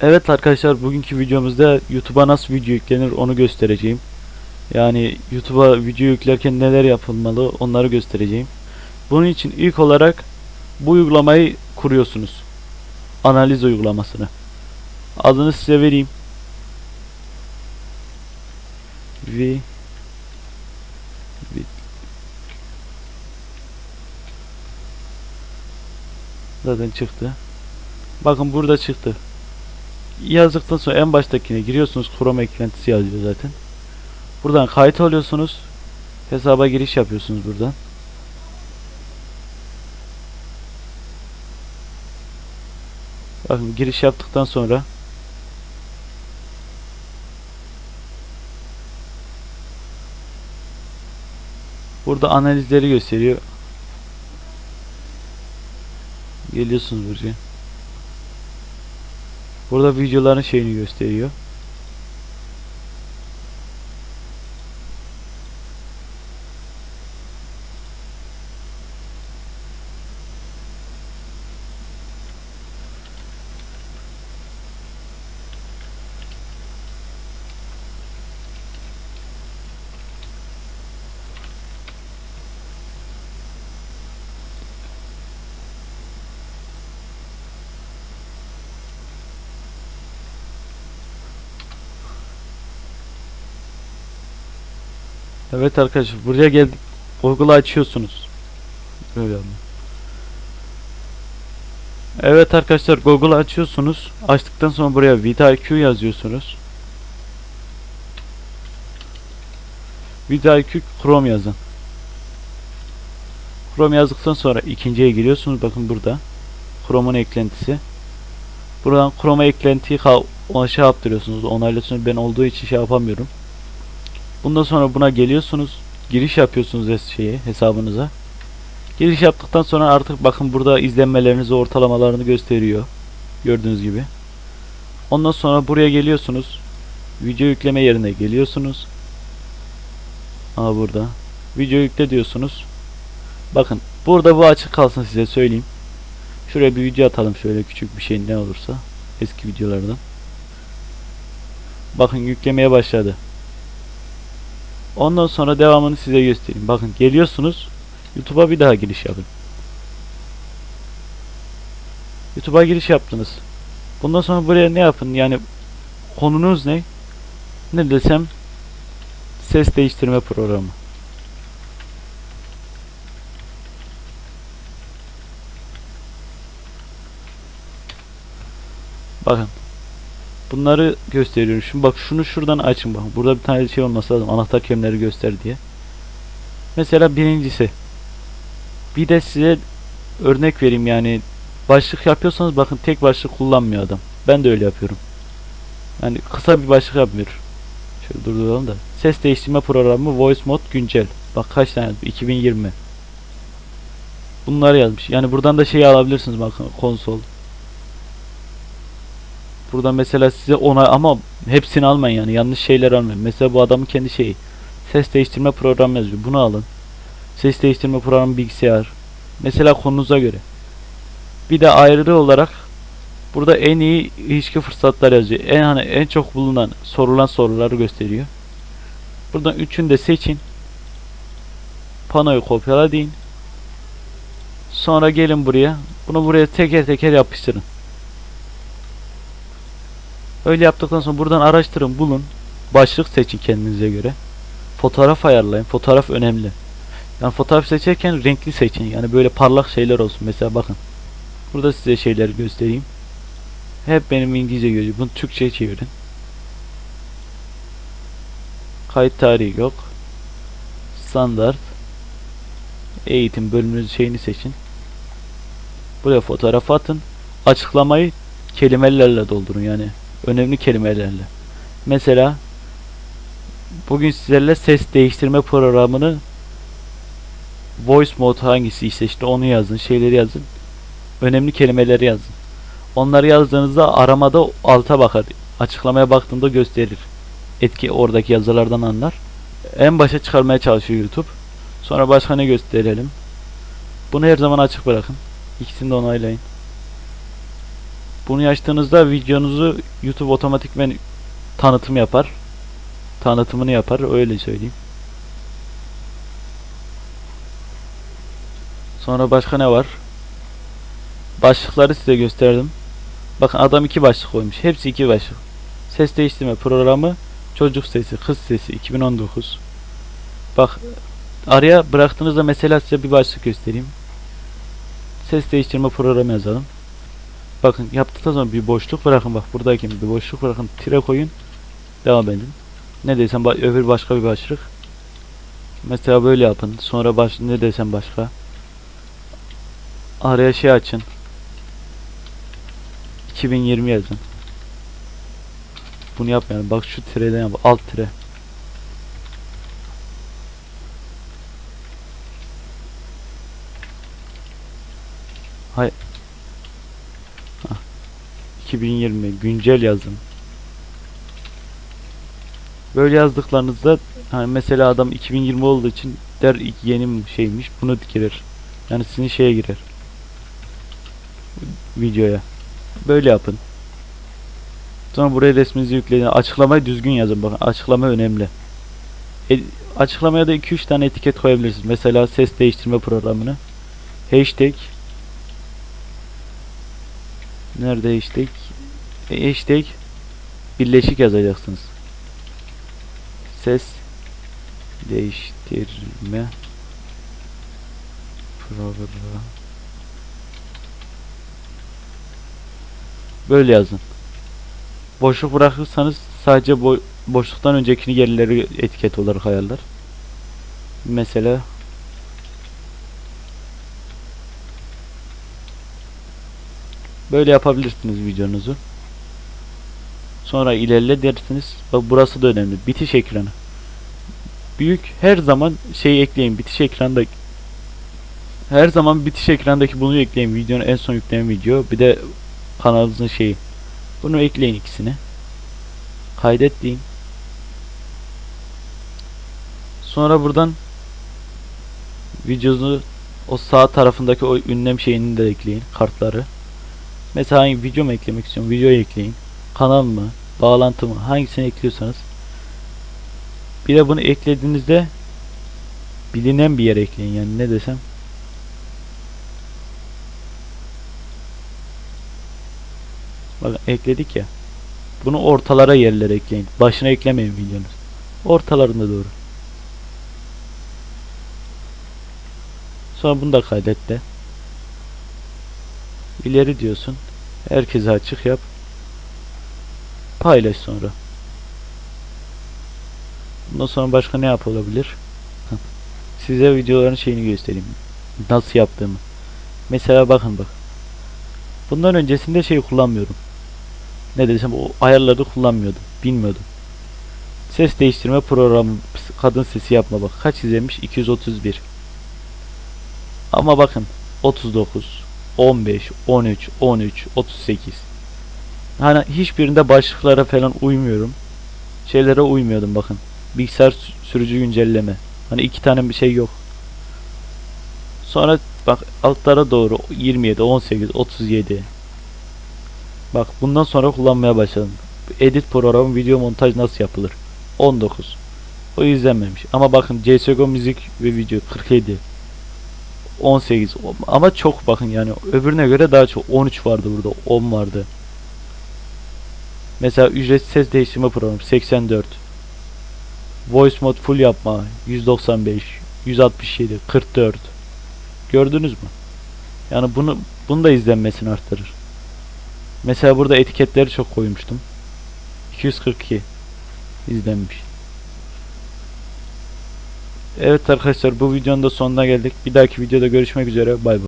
Evet arkadaşlar bugünkü videomuzda YouTube'a nasıl video yüklenir onu göstereceğim. Yani YouTube'a video yüklerken neler yapılmalı onları göstereceğim. Bunun için ilk olarak bu uygulamayı kuruyorsunuz. Analiz uygulamasını. Adını size vereyim. V Zaten çıktı. Bakın burada çıktı yazdıktan sonra en baştakine giriyorsunuz. Chrome eklentisi yazıyor zaten. Buradan kayıt alıyorsunuz. Hesaba giriş yapıyorsunuz buradan. Bakın giriş yaptıktan sonra Burada analizleri gösteriyor. Geliyorsunuz buraya. Burada videoların şeyini gösteriyor. Evet arkadaşlar buraya geldik. Google'ı açıyorsunuz. Böyle. Evet arkadaşlar Google'ı açıyorsunuz. Açtıktan sonra buraya vidIQ yazıyorsunuz. vidIQ Chrome yazın. Chrome yazdıktan sonra ikinciye giriyorsunuz. Bakın burada. Chrome'un eklentisi. Buradan Chrome'a eklentiyi ona şey yaptırıyorsunuz. Onaylıyorsunuz. Ben olduğu için şey yapamıyorum. Bundan sonra buna geliyorsunuz. Giriş yapıyorsunuz şeye, hesabınıza. Giriş yaptıktan sonra artık bakın burada izlenmelerinizi, ortalamalarını gösteriyor. Gördüğünüz gibi. Ondan sonra buraya geliyorsunuz. Video yükleme yerine geliyorsunuz. Aa burada. Video yükle diyorsunuz. Bakın burada bu açık kalsın size söyleyeyim. Şuraya bir video atalım şöyle küçük bir şey ne olursa. Eski videolardan. Bakın yüklemeye başladı. Ondan sonra devamını size göstereyim. Bakın geliyorsunuz. YouTube'a bir daha giriş yapın. YouTube'a giriş yaptınız. Bundan sonra buraya ne yapın? Yani konunuz ne? Ne desem ses değiştirme programı. Bakın. Bunları gösteriyorum. Şimdi bak şunu şuradan açın bakın. Burada bir tane şey olması lazım. Anahtar kelimeleri göster diye. Mesela birincisi. Bir de size örnek vereyim yani başlık yapıyorsanız bakın tek başlık kullanmıyor adam. Ben de öyle yapıyorum. Yani kısa bir başlık yapmıyor. Şöyle durduralım da. Ses değiştirme programı Voice Mode güncel. Bak kaç tane 2020. Bunları yazmış. Yani buradan da şeyi alabilirsiniz bakın konsol. Burada mesela size ona ama hepsini almayın yani yanlış şeyler almayın. Mesela bu adamın kendi şeyi. Ses değiştirme programı yazıyor. Bunu alın. Ses değiştirme programı bilgisayar. Mesela konunuza göre. Bir de ayrı olarak burada en iyi ilişki fırsatlar yazıyor. En hani en çok bulunan sorulan soruları gösteriyor. Buradan üçünü de seçin. Panoyu kopyala deyin. Sonra gelin buraya. Bunu buraya teker teker yapıştırın. Öyle yaptıktan sonra buradan araştırın, bulun. Başlık seçin kendinize göre. Fotoğraf ayarlayın. Fotoğraf önemli. Yani fotoğraf seçerken renkli seçin. Yani böyle parlak şeyler olsun. Mesela bakın. Burada size şeyleri göstereyim. Hep benim İngilizce görüyor. Bunu Türkçe çevirin. Kayıt tarihi yok. Standart. Eğitim bölümünün şeyini seçin. Buraya fotoğraf atın. Açıklamayı kelimelerle doldurun yani önemli kelimelerle. Mesela bugün sizlerle ses değiştirme programını voice mode hangisi ise işte onu yazın, şeyleri yazın. Önemli kelimeleri yazın. Onları yazdığınızda aramada alta bakar. Açıklamaya baktığında gösterir. Etki oradaki yazılardan anlar. En başa çıkarmaya çalışıyor YouTube. Sonra başka ne gösterelim? Bunu her zaman açık bırakın. İkisini de onaylayın. Bunu açtığınızda videonuzu YouTube otomatikmen tanıtım yapar. Tanıtımını yapar öyle söyleyeyim. Sonra başka ne var? Başlıkları size gösterdim. Bakın adam iki başlık koymuş. Hepsi iki başlık. Ses değiştirme programı, çocuk sesi, kız sesi 2019. Bak araya bıraktığınızda mesela size bir başlık göstereyim. Ses değiştirme programı yazalım. Bakın yaptıktan sonra bir boşluk bırakın bak buradayken bir boşluk bırakın tire koyun devam edin. Ne desem öbür başka bir başlık. Mesela böyle yapın. Sonra baş ne desem başka. Araya şey açın. 2020 yazın. Bunu yapmayalım. Bak şu tireden yap. Alt tire. Hay. Hah. 2020 güncel yazın. Böyle yazdıklarınızda hani mesela adam 2020 olduğu için der yeni mi şeymiş bunu girer. Yani sizin şeye girer. Videoya. Böyle yapın. Sonra buraya resminizi yükleyin. Açıklamayı düzgün yazın bakın. Açıklama önemli. E, açıklamaya da 2-3 tane etiket koyabilirsiniz. Mesela ses değiştirme programını. Hashtag Nerede hashtag? E, birleşik yazacaksınız. Ses değiştirme programı. Böyle yazın. Boşluk bırakırsanız sadece bo- boşluktan öncekini yerleri etiket olarak ayarlar. Mesela böyle yapabilirsiniz videonuzu. Sonra ilerle dersiniz. Burası da önemli. Bitiş ekranı. Büyük her zaman şey ekleyin. Bitiş ekranda her zaman bitiş ekrandaki bunu ekleyin. Videonun en son yüklenen video. Bir de kanalınızın şeyi. Bunu ekleyin ikisini. Kaydet deyin. Sonra buradan videonuzu o sağ tarafındaki o ünlem şeyini de ekleyin. Kartları. Mesela hangi video eklemek istiyorum? Videoyu ekleyin. Kanal mı? Bağlantı mı? Hangisini ekliyorsanız. Bir de bunu eklediğinizde bilinen bir yere ekleyin. Yani ne desem. Bakın ekledik ya. Bunu ortalara yerlere ekleyin. Başına eklemeyin videonuz. Ortalarında doğru. Sonra bunu da kaydet de. İleri diyorsun. Herkese açık yap. Paylaş sonra. Bundan sonra başka ne yapılabilir? Heh. Size videoların şeyini göstereyim. Nasıl yaptığımı. Mesela bakın bak. Bundan öncesinde şey kullanmıyorum. Ne desem o ayarları kullanmıyordum. Bilmiyordum. Ses değiştirme programı kadın sesi yapma bak. Kaç izlemiş? 231. Ama bakın 39 15, 13, 13, 38. Hani hiçbirinde başlıklara falan uymuyorum. Şeylere uymuyordum bakın. Bilgisayar sü- sürücü güncelleme. Hani iki tane bir şey yok. Sonra bak altlara doğru 27, 18, 37. Bak bundan sonra kullanmaya başladım. Edit programı video montaj nasıl yapılır? 19. O izlenmemiş. Ama bakın CSGO müzik ve video 47. 18 ama çok bakın yani öbürüne göre daha çok 13 vardı burada 10 vardı. Mesela ücretsiz ses değiştirme programı 84. Voice mode full yapma 195, 167, 44. Gördünüz mü? Yani bunu bunu da izlenmesini arttırır. Mesela burada etiketleri çok koymuştum. 242 izlenmiş. Evet arkadaşlar bu videonun da sonuna geldik. Bir dahaki videoda görüşmek üzere. Bay bay.